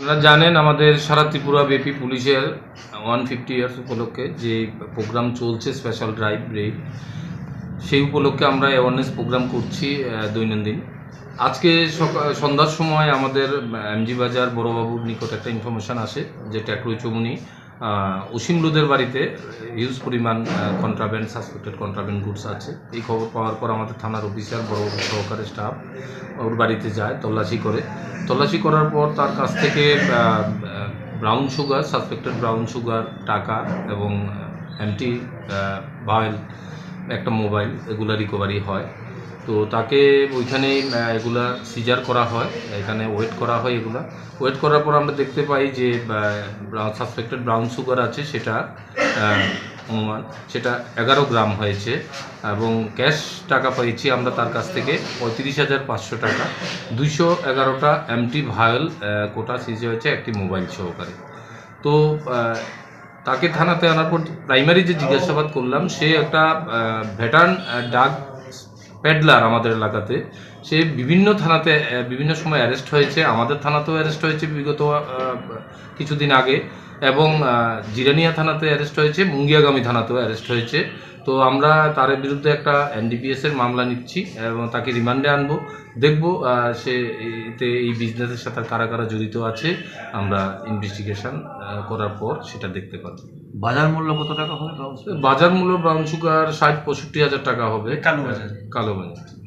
আপনারা জানেন আমাদের সারা ত্রিপুরা ব্যাপী পুলিশের ওয়ান ফিফটি ইয়ার্স উপলক্ষে যে প্রোগ্রাম চলছে স্পেশাল ড্রাইভ রেড সেই উপলক্ষে আমরা অ্যাওয়ারনেস প্রোগ্রাম করছি দৈনন্দিন। আজকে সন্ধ্যার সময় আমাদের এমজি বাজার বড়বাবুর নিকট একটা ইনফরমেশান আসে, যে ট্যাকরুই চমুনি অসীম লোদের বাড়িতে হিউজ পরিমাণ কন্ট্রাব্যান্ড সাসপেক্টেড কন্ট্রাব্যান্ড গুডস আছে। এই খবর পাওয়ার পর আমাদের থানার অফিসার বড় সহকারে স্টাফ ওর বাড়িতে যায়, তল্লাশি করে। তল্লাশি করার পর তার কাছ থেকে brown sugar suspected brown sugar টাকা এবং অ্যান্টি ভায়েল একটা মোবাইল এগুলা রিকভারি হয়। তো তাকে ওইখানেই আহ, এগুলা সিজার করা হয় এখানে ওয়েট করা হয় এগুলা। ওয়েট করার পর আমরা দেখতে পাই যে সাসপেক্টেড ব্রাউন সুগার আছে সেটা অনুমান সেটা এগারো গ্রাম হয়েছে। এবং ক্যাশ টাকা পেয়েছি আমরা তার কাছ থেকে পঁয়ত্রিশ হাজার পাঁচশো টাকা। দুইশো এগারোটা এমটি ভায়োল কোটা সিজে হয়েছে একটি মোবাইল সহকারে। তো তাকে থানাতে আনার পর প্রাইমারি যে জিজ্ঞাসাবাদ করলাম সে একটা ভেটার্ন ডাক প্যাডলার আমাদের এলাকাতে, সে বিভিন্ন থানাতে বিভিন্ন সময় অ্যারেস্ট হয়েছে। আমাদের থানাতেও অ্যারেস্ট হয়েছে বিগত কিছুদিন আগে এবং জিরানিয়া থানাতে অ্যারেস্ট হয়েছে, মুঙ্গিয়াগামী থানাতেও অ্যারেস্ট হয়েছে। তো আমরা তার বিরুদ্ধে একটা এনডিপিএস এর মামলা নিচ্ছি এবং তাকে রিমান্ডে আনব। দেখব সে এতে এই বিজনেসের সাথে কারা কারা জড়িত আছে। আমরা ইনভেস্টিগেশন করার পর সেটা দেখতে পাবো বাজার মূল্য কত টাকা হবে? বাজার মূল্য ব্রাউন সুগার ষাট পঁয়ষট্টি হাজার টাকা হবে। কালো বাজার। কালো বাজার।